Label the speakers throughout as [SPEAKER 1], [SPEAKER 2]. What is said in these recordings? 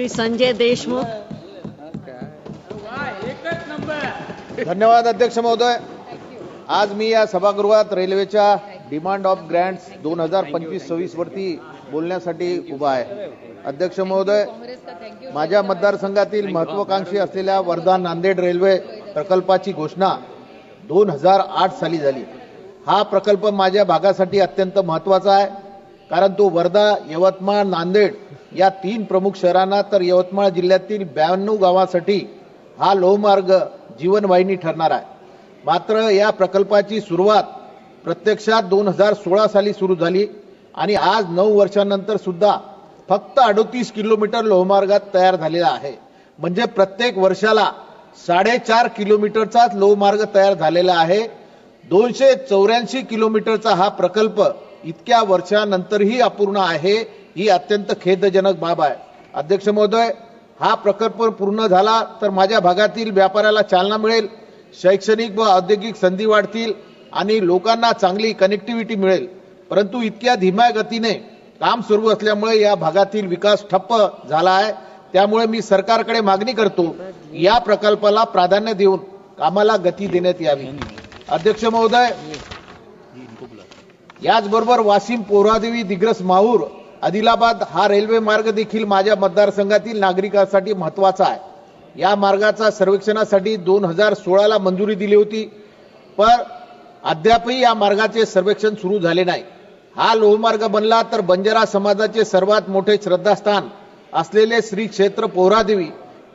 [SPEAKER 1] श्री संजय देशमुख.
[SPEAKER 2] धन्यवाद अध्यक्ष महोदय. आज मी या सभागृहात रेल्वेच्या डिमांड ऑफ ग्रँट्स दोन हजार पंचवीस सव्वीस वरती बोलण्यासाठी उभा आहे. अध्यक्ष महोदय माझ्या मतदारसंघातील महत्वाकांक्षी असलेल्या वर्धा नांदेड रेल्वे प्रकल्पाची घोषणा दोन हजार आठ साली झाली. हा प्रकल्प माझ्या भागासाठी अत्यंत महत्त्वाचा आहे. कारण तो वर्धा यवतमाळ नांदेड या तीन प्रमुख शहरांना तर यवतमाळ जिल्ह्यातील ब्याण्णव गावासाठी हा लोहमार्ग जीवनवाहिनी ठरणार आहे. मात्र या प्रकल्पाची सुरुवात प्रत्यक्षात दोन हजार सोळा साली सुरू झाली आणि आज नऊ वर्षांनंतर सुद्धा फक्त अडोतीस किलोमीटर लोहमार्गात तयार झालेला आहे. म्हणजे प्रत्येक वर्षाला साडेचार किलोमीटरचाच लोहमार्ग तयार झालेला आहे. दोनशे चौऱ्याऐंशी किलोमीटरचा हा प्रकल्प इतक्या वर्षानंतरही अपूर्ण आहे ही अत्यंत खेदजनक बाब आहे. अध्यक्ष महोदय हा प्रकल्प पूर्ण झाला तर माझ्या भागातील व्यापाराला चालना मिळेल शैक्षणिक व औद्योगिक संधी वाढतील आणि लोकांना चांगली कनेक्टिव्हिटी मिळेल. परंतु इतक्या धीम्या गतीने काम सुरू असल्यामुळे या भागातील विकास ठप्प झाला आहे. त्यामुळे मी सरकारकडे मागणी करतो या प्रकल्पाला प्राधान्य देऊन कामाला गती देण्यात यावी. अध्यक्ष महोदय याचबरोबर वाशिम पोहरादेवी दिग्रस माहूर आदिलाबाद हा रेल्वे मार्ग देखील माझ्या मतदारसंघातील नागरिकांसाठी महत्त्वाचा आहे. या मार्गाचा सर्वेक्षणासाठी दोन हजार सोळाला मंजुरी दिली होती पण अद्यापही या मार्गाचे सर्वेक्षण सुरू झाले नाही. हा लोहमार्ग बनला तर बंजारा समाजाचे सर्वात मोठे श्रद्धास्थान असलेले श्री क्षेत्र पोहरादेवी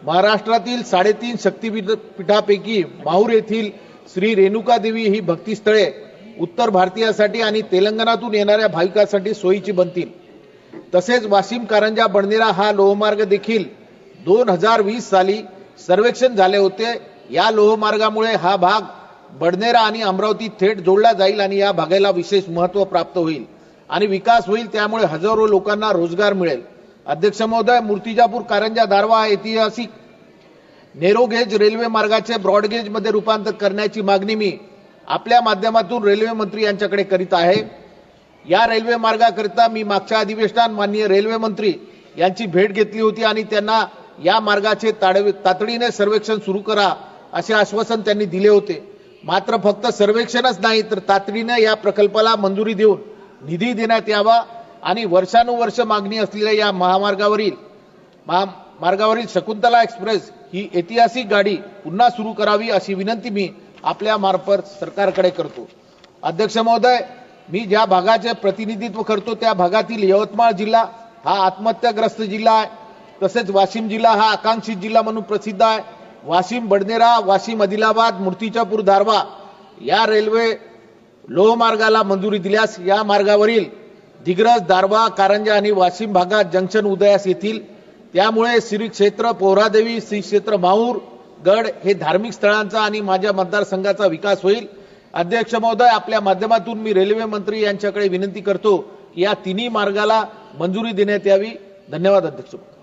[SPEAKER 2] महाराष्ट्रातील साडेतीन शक्तीपीठापैकी माहूर येथील श्री रेणुका देवी ही भक्तिस्थळे उत्तर भारतीयासाठी आणि तेलंगणातून येणाऱ्या भाविकांसाठी सोयीची बनतील. तसेच वाशिम कारंजा बडनेरा हा लोहमार्ग देखील दोन हजार वीस साली सर्वेक्षण झाले होते. या लोहमार्गामुळे हा भाग बडनेरा आणि अमरावती थेट जोडला जाईल आणि या भागाला विशेष महत्त्व प्राप्त होईल आणि विकास होईल त्यामुळे हजारो लोकांना रोजगार मिळेल. अध्यक्ष महोदय मूर्तिजापूर कारंजा दारवा हा ऐतिहासिक नेरो गेज रेल्वे मार्गाचे ब्रॉडगेजमध्ये रूपांतर करण्याची मागणी मी आपल्या माध्यमातून रेल्वे मंत्री यांच्याकडे करीत आहे. या रेल्वे मार्गाकरिता मी मागच्या अधिवेशनात माननीय रेल्वे मंत्री यांची भेट घेतली होती आणि त्यांना या मार्गाचे ताडवे तातडीने सर्वेक्षण सुरू करा असे आश्वासन त्यांनी दिले होते. मात्र फक्त सर्वेक्षणच नाही तर तातडीने या प्रकल्पाला मंजुरी देऊन निधी देण्यात यावा आणि वर्षानुवर्ष मागणी असलेल्या या महामार्गावरील महामार्गावरील शकुंतला एक्सप्रेस ही ऐतिहासिक गाडी पुन्हा सुरू करावी अशी विनंती मी आपल्या मार्फत सरकारकडे करतो. अध्यक्ष महोदय मी ज्या भागाचे प्रतिनिधित्व करतो त्या भागातील यवतमाळ जिल्हा हा आत्महत्याग्रस्त जिल्हा आहे. तसेच वाशिम जिल्हा हा आकांक्षित जिल्हा म्हणून प्रसिद्ध आहे. वाशिम बडनेरा वाशिम आदिलाबाद मूर्तिजापूर दारवा या रेल्वे लोहमार्गाला मंजुरी दिल्यास या मार्गावरील दिग्रज दारवा कारंजा आणि वाशिम भागात जंक्शन उदयास येतील. त्यामुळे श्री क्षेत्र पोहरादेवी श्री क्षेत्र माहूर गड हे धार्मिक स्थळांचा आणि माझ्या मतदारसंघाचा विकास होईल. अध्यक्ष महोदय आपल्या माध्यमातून मी रेल्वे मंत्री यांच्याकडे विनंती करतो की या तिन्ही मार्गाला मंजुरी देण्यात यावी. धन्यवाद अध्यक्ष महोदय.